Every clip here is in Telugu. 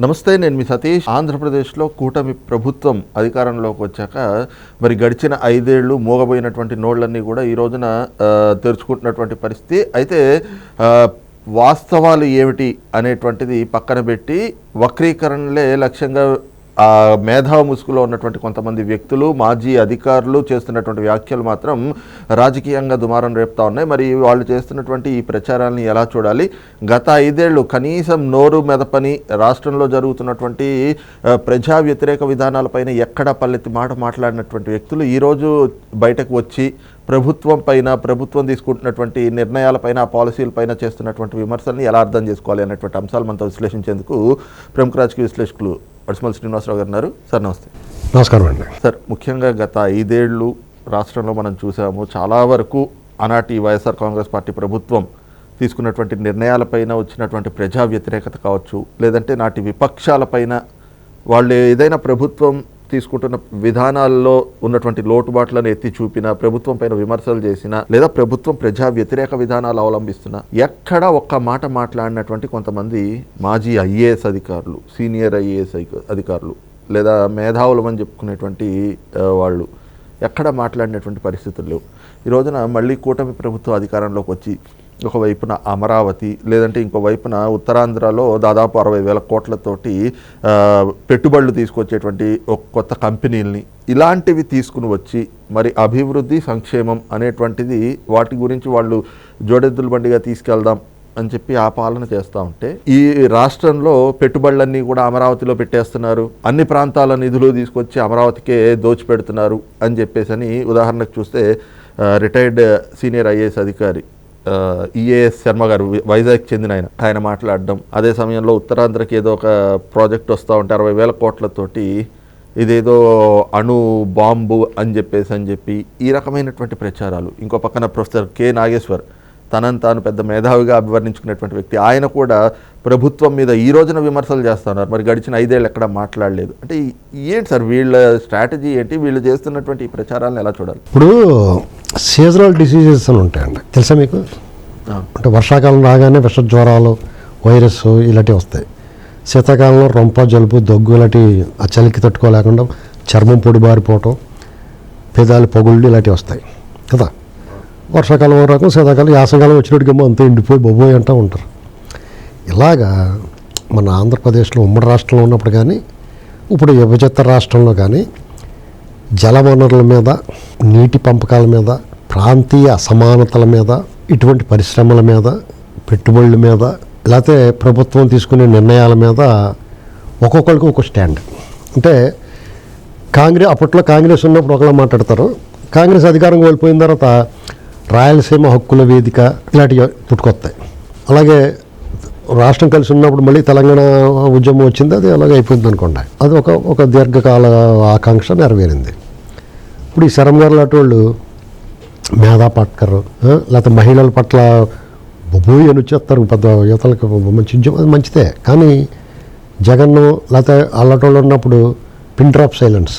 నమస్తే నేను మీ సతీష్. ఆంధ్రప్రదేశ్లో కూటమి ప్రభుత్వం అధికారంలోకి వచ్చాక మరి గడిచిన ఐదేళ్ళు మోగబోయినటువంటి నోళ్ళన్నీ కూడా ఈ రోజున తెరుచుకుంటున్నటువంటి పరిస్థితి. అయితే వాస్తవాలు ఏమిటి అనేటువంటిది పక్కన పెట్టి వక్రీకరణలే లక్ష్యంగా ఆ మేధావ ముసుగులో ఉన్నటువంటి కొంతమంది వ్యక్తులు మాజీ అధికారులు చేస్తున్నటువంటి వ్యాఖ్యలు మాత్రం రాజకీయంగా దుమారం రేపుతా ఉన్నాయి. మరి వాళ్ళు చేస్తున్నటువంటి ఈ ప్రచారాన్ని ఎలా చూడాలి? గత ఐదేళ్ళు కనీసం నోరు మెదపని రాష్ట్రంలో జరుగుతున్నటువంటి ప్రజా వ్యతిరేక విధానాలపైన ఎక్కడ పల్లెత్తి మాట మాట్లాడినటువంటి వ్యక్తులు ఈరోజు బయటకు వచ్చి ప్రభుత్వం పైన ప్రభుత్వం తీసుకుంటున్నటువంటి నిర్ణయాలపైన ఆ పాలసీలపైన చేస్తున్నటువంటి విమర్శల్ని ఎలా అర్థం చేసుకోవాలి అనేటువంటి అంశాలు మనతో విశ్లేషించేందుకు ప్రముఖ రాజకీయ విశ్లేషకులు అడిసిమల్ శ్రీనివాసరావు గారు ఉన్నారు. సార్ నమస్తే. నమస్కారం అండి. సార్ ముఖ్యంగా గత ఐదేళ్ళు రాష్ట్రంలో మనం చూసాము చాలా వరకు ఆనాటి వైఎస్ఆర్ కాంగ్రెస్ పార్టీ ప్రభుత్వం తీసుకున్నటువంటి నిర్ణయాలపైన వచ్చినటువంటి ప్రజా వ్యతిరేకత కావచ్చు లేదంటే నాటి విపక్షాలపైన వాళ్ళు ఏదైనా ప్రభుత్వం తీసుకుంటున్న విధానాల్లో ఉన్నటువంటి లోటుబాట్లను ఎత్తి చూపినా ప్రభుత్వం పైన విమర్శలు చేసినా లేదా ప్రభుత్వం ప్రజా వ్యతిరేక విధానాలు అవలంబిస్తున్నా ఎక్కడ ఒక్క మాట మాట్లాడినటువంటి కొంతమంది మాజీ ఐఏఎస్ అధికారులు సీనియర్ ఐఏఎస్ అధికారులు లేదా మేధావులం అని చెప్పుకునేటువంటి వాళ్ళు ఎక్కడ మాట్లాడినటువంటి పరిస్థితులు లేవు. ఈ రోజున మళ్ళీ కూటమి ప్రభుత్వం అధికారంలోకి వచ్చి ఒకవైపున అమరావతి లేదంటే ఇంకో వైపున ఉత్తరాంధ్రలో దాదాపు అరవై వేల కోట్లతోటి పెట్టుబడులు తీసుకొచ్చేటువంటి ఒక కొత్త కంపెనీల్ని ఇలాంటివి తీసుకుని వచ్చి మరి అభివృద్ధి సంక్షేమం అనేటువంటిది వాటి గురించి వాళ్ళు జోడెద్దుల బండిగా తీసుకెళ్దాం అని చెప్పి ఆ పాలన చేస్తూ ఉంటే ఈ రాష్ట్రంలో పెట్టుబడులన్నీ కూడా అమరావతిలో పెట్టేస్తున్నారు. అన్ని ప్రాంతాల నిధులు తీసుకొచ్చి అమరావతికే దోచిపెడుతున్నారు అని చెప్పేసి అని ఉదాహరణకు చూస్తే రిటైర్డ్ సీనియర్ ఐఏఎస్ అధికారి ఈఏఎస్ శర్మ గారు వైజాగ్ చెందిన ఆయన ఆయన మాట్లాడడం. అదే సమయంలో ఉత్తరాంధ్రకి ఏదో ఒక ప్రాజెక్ట్ వస్తూ ఉంటే అరవై వేల కోట్లతోటి ఇదేదో అణు బాంబు అని చెప్పేసి అని చెప్పి ఈ రకమైనటువంటి ప్రచారాలు. ఇంకో పక్కన ప్రొఫెసర్ కె నాగేశ్వర్ తనని తాను పెద్ద మేధావిగా అభివర్ణించుకునేటువంటి వ్యక్తి. ఆయన కూడా ప్రభుత్వం మీద ఈ రోజున విమర్శలు చేస్తున్నారు మరి గడిచిన ఐదేళ్ళు ఎక్కడ మాట్లాడలేదు. అంటే ఏంటి సార్ వీళ్ళ స్ట్రాటజీ ఏంటి? వీళ్ళు చేస్తున్నటువంటి ఈ ప్రచారాలను ఎలా చూడాలి? ఇప్పుడు సీజనల్ డిసీజెస్ అని ఉంటాయండి. తెలుసా మీకు? అంటే వర్షాకాలం రాగానే విష జ్వరాలు వైరస్ ఇలాంటివి వస్తాయి. శీతాకాలంలో రొంప జలుబు దగ్గు ఇలాంటి ఆ చలికి తట్టుకోలేకుండా చర్మం పొడి బారిపోవటం పెదాలు పొగుళ్ళు ఇలాంటివి వస్తాయి. కదా? వర్షాకాలం రకం శీతాకాలం యాసకాలం వచ్చినట్టుకేమో అంతా ఎండిపోయి బొబ్బోయి అంటూ ఉంటారు. ఇలాగా మన ఆంధ్రప్రదేశ్లో ఉమ్మడి రాష్ట్రంలో ఉన్నప్పుడు కానీ ఇప్పుడు విభజిత రాష్ట్రంలో కానీ జలవనరుల మీద నీటి పంపకాల మీద ప్రాంతీయ అసమానతల మీద ఇటువంటి పరిశ్రమల మీద పెట్టుబడుల మీద లేకపోతే ప్రభుత్వం తీసుకునే నిర్ణయాల మీద ఒక్కొక్కరికి ఒక స్టాండ్. అంటే కాంగ్రెస్ అప్పట్లో కాంగ్రెస్ ఉన్నప్పుడు ఒకలా మాట్లాడతారు. కాంగ్రెస్ అధికారం కోల్పోయిన తర్వాత రాయలసీమ హక్కుల వేదిక ఇలాంటివి పుట్టుకొస్తాయి అలాగే రాష్ట్రం కలిసి ఉన్నప్పుడు మళ్ళీ తెలంగాణ ఉద్యమం వచ్చింది అది అలాగే అయిపోయింది అనుకోండి అది ఒక ఒక దీర్ఘకాల ఆకాంక్ష నెరవేరింది. ఇప్పుడు ఈ శరం గారు లాంటి వాళ్ళు మేధా పాట్కర్ లేకపోతే మహిళల పట్ల బొబోయి అని వచ్చేస్తారు పెద్ద యువతలకు మంచి ఉద్యమం మంచిదే. కానీ జగన్ లేకపోతే అలాంటి వాళ్ళు ఉన్నప్పుడు పిన్ డ్రాప్ సైలెన్స్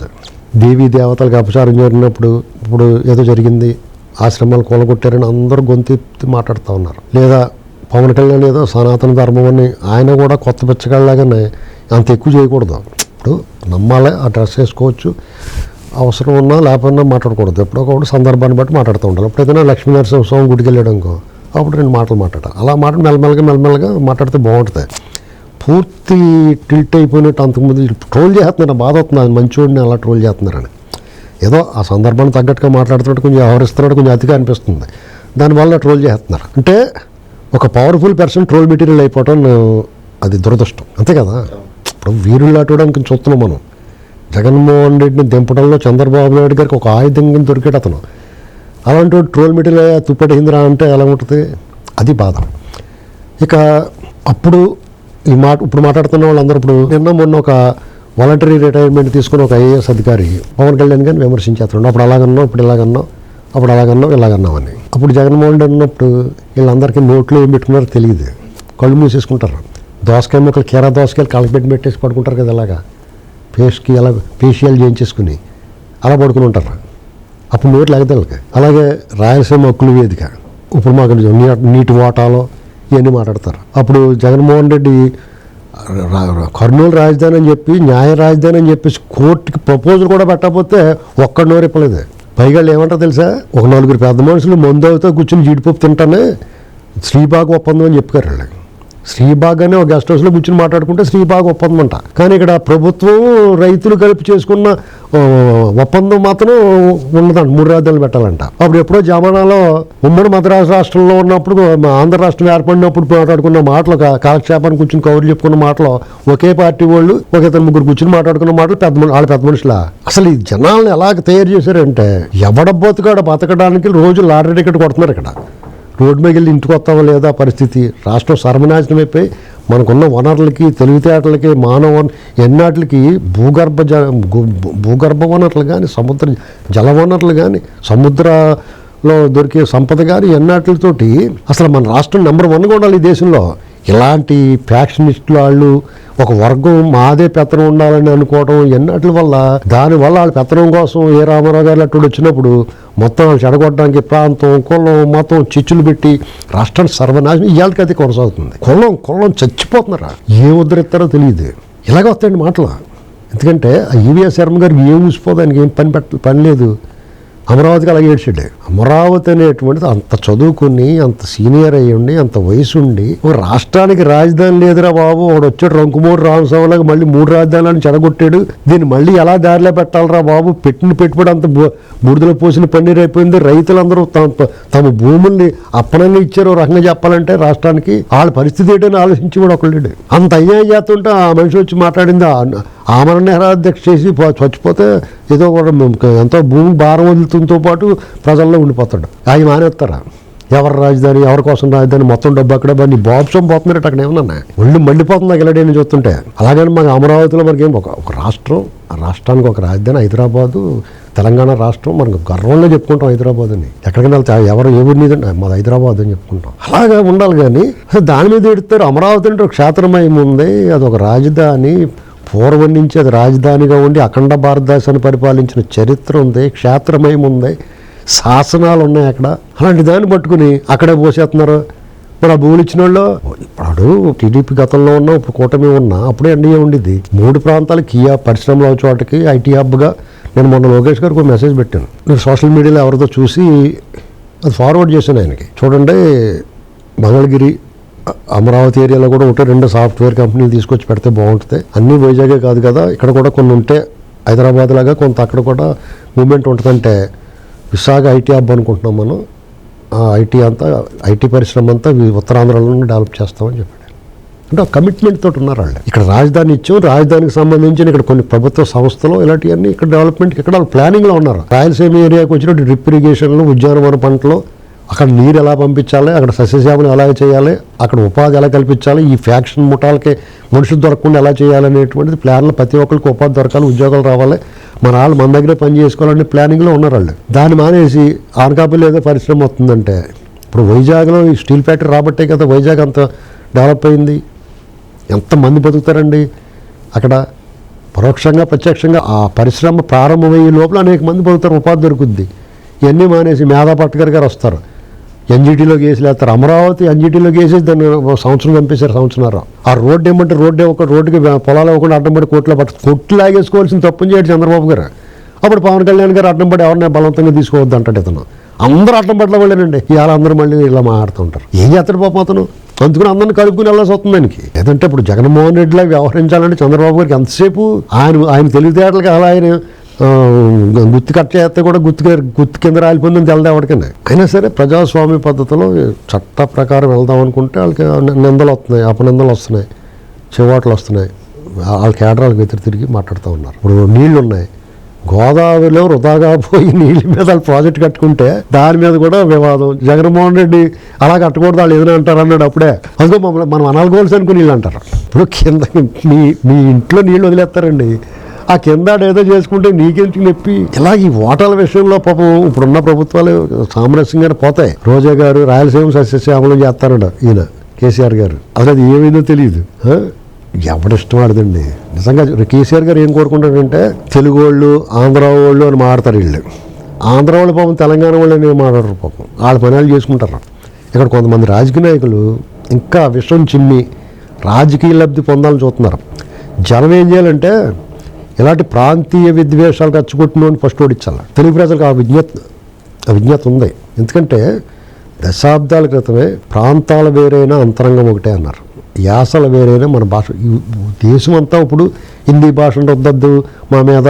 దేవీ దేవతలకు అపచారం జరిగినప్పుడు ఇప్పుడు ఏదో జరిగింది ఆశ్రమాలు కూలగొట్టారని అందరూ గొంతెత్తి మాట్లాడుతూ ఉన్నారు. లేదా పవన్ కళ్యాణ్ ఏదో సనాతన ధర్మం అని ఆయన కూడా కొత్త పిచ్చగాళ్ళలాగానే అంత ఎక్కువ చేయకూడదు. ఇప్పుడు నమ్మాలి ఆ డ్రెస్ వేసుకోవచ్చు. అవసరం ఉన్నా లేకపోయినా మాట్లాడకూడదు. ఎప్పుడొకప్పుడు సందర్భాన్ని బట్టి మాట్లాడుతూ ఉండాలి. ఏదైనా లక్ష్మీనరసింహ స్వామి గుడికి వెళ్ళాడు అనుకో అప్పుడు రెండు మాటలు మాట్లాడాలి అలా మాట మెల్లమెల్లగా మెల్లమెల్లగా మాట్లాడితే బాగుంటుంది. పూర్తి టిల్ట్ అయిపోయినట్టు అంతకుముందు ట్రోల్ చేస్తున్నారు బాధ అవుతుంది అది మంచోడిని అలా ట్రోల్ చేస్తున్నారని. ఏదో ఆ సందర్భానికి తగ్గట్టుగా మాట్లాడుతున్నట్టు కొంచెం వ్యవహరిస్తున్నట్టు కొంచెం అతిగా అనిపిస్తుంది. దానివల్ల ట్రోల్ చేస్తున్నారు. అంటే ఒక పవర్ఫుల్ పర్సన్ ట్రోల్ మెటీరియల్ అయిపోవటం అది దురదృష్టం. అంతే కదా? ఇప్పుడు వీరులు అటడానికి చూస్తున్నాం మనం. జగన్మోహన్ రెడ్డిని దింపడంలో చంద్రబాబు నాయుడు గారికి ఒక ఆయుధం కింద దొరికాడు అతను. అలాంటి ట్రోల్ మెటీరియల్ తుప్పటిందిరా అంటే ఎలా ఉంటుంది? అది బాధ. ఇక అప్పుడు ఈ మాట ఇప్పుడు మాట్లాడుతున్న వాళ్ళందరూ ఇప్పుడు నిన్న మొన్న ఒక వాలంటరీ రిటైర్మెంట్ తీసుకుని ఒక ఐఏఎస్ అధికారి పవన్ కళ్యాణ్ గారిని విమర్శించేస్తున్నాడు. అప్పుడు అలాగన్నావు ఇప్పుడు ఇలాగన్నావు అప్పుడు అలాగన్నాం ఇలాగన్నావు అని. అప్పుడు జగన్మోహన్ రెడ్డి అన్నప్పుడు వీళ్ళందరికీ నోట్లో ఏం పెట్టుకున్నారో తెలియదు. కళ్ళు మూసేసుకుంటారు. దోసకాయ మొక్కలు కీరా దోసకాయలు కలపెట్టి పెట్టేసి పడుకుంటారు కదా ఇలాగా ఫేస్కి అలా ఫేషియల్ చేయించేసుకుని అలా పడుకుని ఉంటారు? అప్పుడు నోరు లేకపోతే అలాగే రాయలసీమ హక్కుల వేదిక ఇప్పుడు మాకు నీ- నీటి వాటాలో ఇవన్నీ మాట్లాడతారు. అప్పుడు జగన్మోహన్ రెడ్డి కర్నూలు రాజధాని అని చెప్పి న్యాయ రాజధాని అని చెప్పేసి కోర్టుకి ప్రపోజల్ కూడా పెట్టకపోతే ఒక్కడి నోరు ఇప్పలేదు. పైగా ఏమంటారు తెలుసా? ఒక నలుగురు పెద్ద మనుషులు మందు అవుతా కూర్చుని జీడిపప్పు తింటానే శ్రీబాగ్ ఒప్పందం అని చెప్పారు వాళ్ళకి శ్రీబాగ్ అనే ఒక గెస్ట్ హౌస్లో కూర్చుని మాట్లాడుకుంటే శ్రీబాగ్ ఒప్పందం అంట కానీ ఇక్కడ ప్రభుత్వం రైతులు కలిపి చేసుకున్న ఒప్పందం మాత్రం ఉన్నదంట మూడు రాజ్యాలు పెట్టాలంట. అప్పుడు ఎప్పుడో జమానాలో ఉమ్మడి మద్రాసు రాష్ట్రంలో ఉన్నప్పుడు ఆంధ్ర రాష్ట్రం ఏర్పడినప్పుడు మాట్లాడుకున్న మాటలు కాలక్షేపానికి కూర్చుని కౌరులు చెప్పుకున్న మాటలు ఒకే పార్టీ వాళ్ళు ఒక ఇతను ముగ్గురు కూర్చుని మాట్లాడుకున్న మాటలు పెద్ద వాళ్ళ పెద్ద మనుషుల. అసలు ఈ జనాలను ఎలాగ తయారు చేశారంటే ఎవడ బతుకాడ బతకడానికి రోజు లాటరీ టికెట్ కొడుతున్నారు ఇక్కడ. రోడ్డు మీద వెళ్ళి ఇంటికి వస్తామో లేదా పరిస్థితి? రాష్ట్రం సర్వనాశనం అయిపోయి మనకున్న వనరులకి తెలివితేటలకి మానవ ఎన్నాటికి భూగర్భ జ భూగర్భ వనరులు కానీ సముద్ర జల వనరులు కానీ సముద్రలో దొరికే సంపద కానీ ఎన్నాటితోటి అసలు మన రాష్ట్రం నెంబర్ వన్గా ఉండాలి ఈ దేశంలో. ఇలాంటి ఫ్యాక్షనిస్ట్ వాళ్ళు ఒక వర్గం మాదే పెత్తనం ఉండాలని అనుకోవడం ఎన్నట్ల వల్ల? దానివల్ల వాళ్ళ పెత్తనం కోసం ఏ రామారావు గారు అటు వచ్చినప్పుడు మొత్తం వాళ్ళు చెడగొట్టడానికి ప్రాంతం కులం మతం చిచ్చులు పెట్టి రాష్ట్రాన్ని సర్వనాశనం ఇవాళకైతే కొనసాగుతుంది. కులం కులం చచ్చిపోతున్నారా? ఏ ఉద్ధరిస్తారో తెలియదు. ఇలాగ వస్తాయండి మాటలు. ఎందుకంటే ఈవీఎస్ శర్మ గారికి ఏం ఊసిపోదానికి ఏం పని పెట్ట పని లేదు. అమరావతికి అలాగే ఏడ్చాడు. అమరావతి అనేటువంటిది అంత చదువుకుని అంత సీనియర్ అయ్యండి అంత వయసు ఉండి ఒక రాష్ట్రానికి రాజధాని లేదురా బాబు వాడు వచ్చాడు రంకుమూడు రామస్వామిలాగా మళ్ళీ మూడు రాజధానులను చెడగొట్టాడు. దీన్ని మళ్ళీ ఎలా దారిలో పెట్టాలరా బాబు? పెట్టిన పెట్టుబడి అంత బు- బూడిదలో పోసిన పన్నీరు అయిపోయింది. రైతులందరూ తమ తమ భూముల్ని అప్పనంగా ఇచ్చారు. రకంగా చెప్పాలంటే రాష్ట్రానికి వాళ్ళ పరిస్థితి ఏంటని ఆలోచించి కూడా ఒకళ్ళు అంత అన్యాయం చేస్తుంటే ఆ మనిషి వచ్చి మాట్లాడింది. ఆమరణ నిరాధ్యక్ష చేసి చచ్చిపోతే ఏదో ఒక ఎంతో భూమి భారం వదులుతుంతో పాటు ప్రజల్లో ఉండిపోతాడు. ఆయన మానేస్తారా? ఎవరి రాజధాని ఎవరి కోసం రాజధాని మొత్తం డబ్బు అక్కడ నీ బాబ్సం పోతున్నారు అక్కడ ఏమన్నా ఒళ్ళు మండిపోతుంది నాకు నేను చూస్తుంటే. అలాగని మాకు అమరావతిలో మనకి ఏం ఒక ఒక రాష్ట్రం ఆ రాష్ట్రానికి ఒక రాజధాని హైదరాబాదు తెలంగాణ రాష్ట్రం మనకు గర్వంగా చెప్పుకుంటాం హైదరాబాద్ అని ఎక్కడికైనా వెళ్తే ఎవరు ఏ ఊరి మీద మాది హైదరాబాద్ అని చెప్పుకుంటాం. అలాగా ఉండాలి కానీ దాని మీద ఎడతారు అమరావతి అంటే ఒక క్షేత్రమయం ఉంది. అది ఒక రాజధాని. పూర్వం నుంచి అది రాజధానిగా ఉండి అఖండ భారతదేశాన్ని పరిపాలించిన చరిత్ర ఉంది క్షేత్రమయం ఉంది. శాసనాలు ఉన్నాయి అక్కడ. అలాంటి దాన్ని పట్టుకుని అక్కడే పోసేస్తున్నారు. మరి ఆ భూములు ఇచ్చిన వాళ్ళు ఇప్పుడు టీడీపీ గతంలో ఉన్న ఇప్పుడు కూటమి ఉన్నా అప్పుడే ఎన్డీఏ ఉండేది మూడు ప్రాంతాలు కియా పరిశ్రమలు పరిశ్రమల చోటకి ఐటీ హబ్గా. నేను మొన్న లోకేష్ గారికి ఒక మెసేజ్ పెట్టాను. నేను సోషల్ మీడియాలో ఎవరితో చూసి అది ఫార్వర్డ్ చేశాను ఆయనకి. చూడండి మంగళగిరి అమరావతి ఏరియాలో కూడా ఒకటి రెండు సాఫ్ట్వేర్ కంపెనీలు తీసుకొచ్చి పెడితే బాగుంటుంది. అన్నీ వైజాగే కాదు కదా. ఇక్కడ కూడా కొన్ని ఉంటే హైదరాబాద్ లాగా కొంత అక్కడ కూడా మూమెంట్ ఉంటుందంటే విశాఖ ఐటీ హబ్ అనుకుంటున్నాం మనం. ఆ ఐటీ అంతా ఐటీ పరిశ్రమ అంతా ఉత్తరాంధ్రలోనే డెవలప్ చేస్తామని చెప్పాడు. అంటే ఆ కమిట్మెంట్ తోటి ఉన్నారు వాళ్ళు. ఇక్కడ రాజధాని ఇచ్చాం రాజధానికి సంబంధించిన ఇక్కడ కొన్ని ప్రభుత్వ సంస్థలు ఇలాంటివన్నీ ఇక్కడ డెవలప్మెంట్ ఇక్కడ వాళ్ళు ప్లానింగ్లో ఉన్నారు. రాయలసీమ ఏరియాకి వచ్చినట్టు డ్రిప్ ఇరిగేషన్లు ఉద్యానవన పంటలు అక్కడ నీరు ఎలా పంపించాలి అక్కడ సస్యశ్యామలు ఎలా చేయాలి అక్కడ ఉపాధి ఎలా కల్పించాలి ఈ ఫ్యాక్షన్ ముఠాలకి మనుషులు దొరకకుండా ఎలా చేయాలి అనేటువంటిది ప్లాన్లు ప్రతి ఒక్కరికి ఉపాధి దొరకాలి ఉద్యోగాలు రావాలి. మన వాళ్ళు మన దగ్గరే పని చేసుకోవాలనే ప్లానింగ్లో ఉన్నారు వాళ్ళు. దాన్ని మానేసి అనకాపల్లి ఏదో పరిశ్రమ వస్తుందంటే ఇప్పుడు వైజాగ్లో ఈ స్టీల్ ఫ్యాక్టరీ రాబట్టే కదా వైజాగ్ అంత డెవలప్ అయింది. ఎంతమంది బతుకుతారండి? అక్కడ పరోక్షంగా ప్రత్యక్షంగా ఆ పరిశ్రమ ప్రారంభమయ్యే లోపల అనేక మంది బతుకుతారు ఉపాధి దొరుకుద్ది. ఇవన్నీ మానేసి మేధా పట్కర్ గారు వస్తారు. ఎన్జిటీలో కేసులు లేస్తారు అమరావతి ఎన్జిటీలో కేసేసి దాన్ని ఒక సంవత్సరం చంపేశారు సంవత్సరం ఆ రోడ్డు ఏమంటే రోడ్డు ఒక రోడ్డుకి పొలాలు ఇవ్వకుండా అడ్డం పడి కోట్లో పట్టు కొట్లు లాగేసుకోవాల్సిన తప్పుని చేయడు చంద్రబాబు గారు. అప్పుడు పవన్ కళ్యాణ్ గారు అడ్డం పడి ఎవరినైనా బలవంతంగా తీసుకోవద్దు అంటాడు ఇతను. అందరూ అడ్డం పట్ల వాళ్ళేనండి. ఇవాళ అందరూ మళ్ళీ ఇలా మాట్లాడుతూ ఉంటారు. ఏం చేస్తాడు పాపం అతను? అందుకని అందరిని కలుపుకుని వెళ్ళాల్సి వస్తుంది దానికి లేదంటే ఇప్పుడు జగన్మోహన్ రెడ్డిలా వ్యవహరించాలంటే చంద్రబాబు గారికి ఎంతసేపు ఆయన ఆయన తెలివితేటలకి అలా ఆయన గుత్తి కట్ చేస్తే కూడా గుత్తి గుత్తి కింద రాలిపోయిందని తెలదా ఎవరికైనా? అయినా సరే ప్రజాస్వామ్య పద్ధతిలో చట్ట ప్రకారం వెళ్దాం అనుకుంటే వాళ్ళకి నిందలు వస్తున్నాయి అపనిందలు వస్తున్నాయి చెవాట్లు వస్తున్నాయి. వాళ్ళ కేడరాలకు ఎదురు తిరిగి మాట్లాడుతూ ఉన్నారు. ఇప్పుడు నీళ్ళు ఉన్నాయి. గోదావరిలో వృధాగా పోయి నీళ్ళ మీద వాళ్ళు ప్రాజెక్ట్ కట్టుకుంటే దాని మీద కూడా వివాదం. జగన్మోహన్ రెడ్డి అలా కట్టకూడదు వాళ్ళు ఏదైనా అంటారు అన్నాడు అప్పుడే. అందుకో మమ్మల్ని మనం అనాలకోవాల్సి అనుకుని నీళ్ళు అంటారు. ఇప్పుడు కింద మీ మీ ఇంట్లో నీళ్ళు వదిలేస్తారండి. ఆ కింద ఏదో చేసుకుంటే నీకెందుకు నొప్పి? ఇలా ఈ ఓటర్ల విషయంలో పాపం ఇప్పుడున్న ప్రభుత్వాలు సామరస్యంగానే పోతాయి. రోజా గారు రాయలసీమ సస్యశ్యామలం చేస్తారట ఈయన కేసీఆర్ గారు. అసలు అది ఏమైందో తెలియదు ఎవడిష్టం ఆడదండి నిజంగా కేసీఆర్ గారు ఏం కోరుకుంటాడంటే తెలుగు వాళ్ళు ఆంధ్ర వాళ్ళు అని మాడతారు వీళ్ళు. ఆంధ్ర వాళ్ళు పాపం తెలంగాణ వాళ్ళు అని మాట్లాడరు పాపం. వాళ్ళ పనులు చేసుకుంటారు. ఇక్కడ కొంతమంది రాజకీయ నాయకులు ఇంకా విషయం చిమ్మి రాజకీయ లబ్ధి పొందాలని చూస్తున్నారు. జనం ఏం చేయాలంటే ఇలాంటి ప్రాంతీయ విద్వేషాలు రచ్చగొట్టినోని ఫస్ట్ ఓడించాలి తెలుగు ప్రజలకు ఆ విజ్ఞత ఆ విజ్ఞత ఉంది. ఎందుకంటే దశాబ్దాల క్రితమే ప్రాంతాలు వేరైనా అంతరంగం ఒకటే అన్నారు. యాసలు వేరైనా మన భాష దేశం అంతా ఇప్పుడు హిందీ భాష ఉండొద్దు మా మీద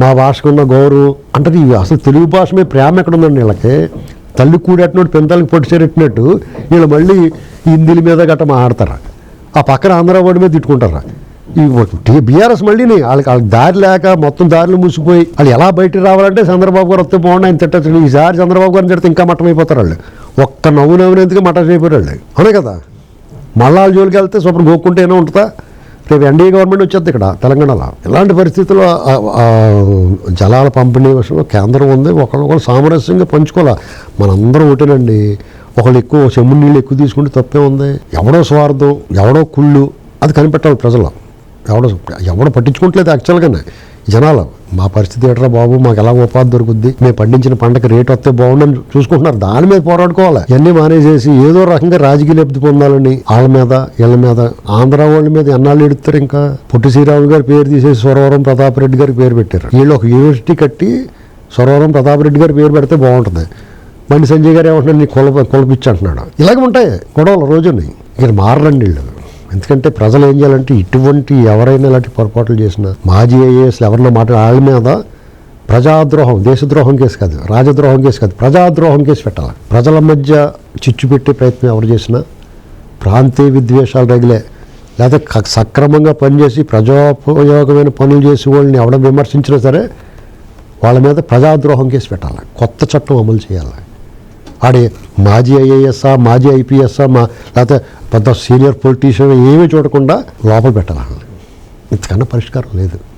మా భాషకు ఉన్న గౌరవం అంటే ఇవి అసలు తెలుగు భాష మీద ప్రేమ ఎక్కడ ఉందండి వీళ్ళకి? తల్లి కూడెట్టినట్టు పెంతాలకు పొట్టి చేరెట్టినట్టు వీళ్ళు మళ్ళీ హిందీల మీద గట్ట మాట్లాడతారు? ఆ పక్కన ఆంధ్ర మీద తిట్టుకుంటారు? బీఆర్ఎస్ మళ్ళీ వాళ్ళకి వాళ్ళకి దారి లేక మొత్తం దారిలు మూసిపోయి వాళ్ళు ఎలా బయట రావాలంటే చంద్రబాబు గారు వస్తే బాగుండి ఆయన తిట్టచ్చు. ఈసారి చంద్రబాబు గారిని తిడితే ఇంకా మట్టమైపోతారు అయిపోతారు వాళ్ళు. ఒక్క నవ్వు నవ్వునేందుకు మటన్ అయిపోయారు వాళ్ళు. అవునే కదా? మళ్ళా వాళ్ళ జోలికి వెళ్తే శుభ్రం గోక్కుంటేనే ఉంటుందా? రేపు ఎన్డీఏ గవర్నమెంట్ వచ్చేది ఇక్కడ తెలంగాణలో. ఇలాంటి పరిస్థితుల్లో జలాల పంపిణీ విషయంలో కేంద్రం ఉంది ఒకరికొకరు సామరస్యంగా పంచుకోవాలి. మనందరం ఒకటేనండి. ఒకళ్ళు ఎక్కువ చెమ్ము నీళ్ళు ఎక్కువ తీసుకుంటే తప్పే ఉంది. ఎవడో స్వార్థం ఎవడో కుళ్ళు అది కనిపెట్టాలి ప్రజలు ఎవడ ఎవడు పట్టించుకోవట్లేదు యాక్చువల్గానే. జనాలు మా పరిస్థితి ఏంట్రా బాబు మాకు ఎలా ఉపాధి దొరుకుద్ది? మేము పండించిన పంటకి రేట్ వస్తే బాగుండని చూసుకుంటున్నారు. దాని మీద పోరాడుకోవాలి. ఇవన్నీ మానేసేసి ఏదో రకంగా రాజకీయ లబ్ధి పొందాలని వాళ్ళ మీద వీళ్ళ మీద ఆంధ్ర వాళ్ళ మీద ఎన్నాళ్ళు ఎడుతారు ఇంకా? పొట్టి శ్రీరాములు గారి పేరు తీసేసి సురవరం ప్రతాప్ రెడ్డి గారి పేరు పెట్టారు. వీళ్ళు ఒక యూనివర్సిటీ కట్టి సురవరం ప్రతాప్ రెడ్డి గారి పేరు పెడితే బాగుంటుంది. బండి సంజయ్ గారు ఏమంటున్నాడు? నీ కొలప కొలపిచ్చి అంటున్నాడు. ఇలాగ ఉంటాయి గొడవలు రోజుని. ఇక్కడ మారరండి వీళ్ళు. ఎందుకంటే ప్రజలు ఏం చేయాలంటే ఇటువంటి ఎవరైనా ఇలాంటి పొరపాట్లు చేసినా మాజీ ఐఏఎస్ ఎవరినో మాట వాళ్ళ మీద ప్రజాద్రోహం దేశద్రోహం కేసు కాదు రాజద్రోహం కేసు కాదు ప్రజాద్రోహం కేసు పెట్టాలి. ప్రజల మధ్య చిచ్చు పెట్టే ప్రయత్నం ఎవరు చేసినా ప్రాంతీయ విద్వేషాలు రగిలే లేదా క- సక్రమంగా పనిచేసి ప్రజోపయోగమైన పనులు చేసి వాళ్ళని ఎవడ విమర్శించినా సరే వాళ్ళ మీద ప్రజాద్రోహం కేసు పెట్టాలి. కొత్త చట్టం అమలు చేయాలి. ఆడే మాజీ ఐఏఎస్ఆ మాజీ ఐపీఎస్ఆ మా లేకపోతే పెద్ద సీనియర్ పొలిటీషియన్ ఏమీ చూడకుండా లోపల పెట్టాలి. ఇంతకన్నా పరిష్కారం లేదు.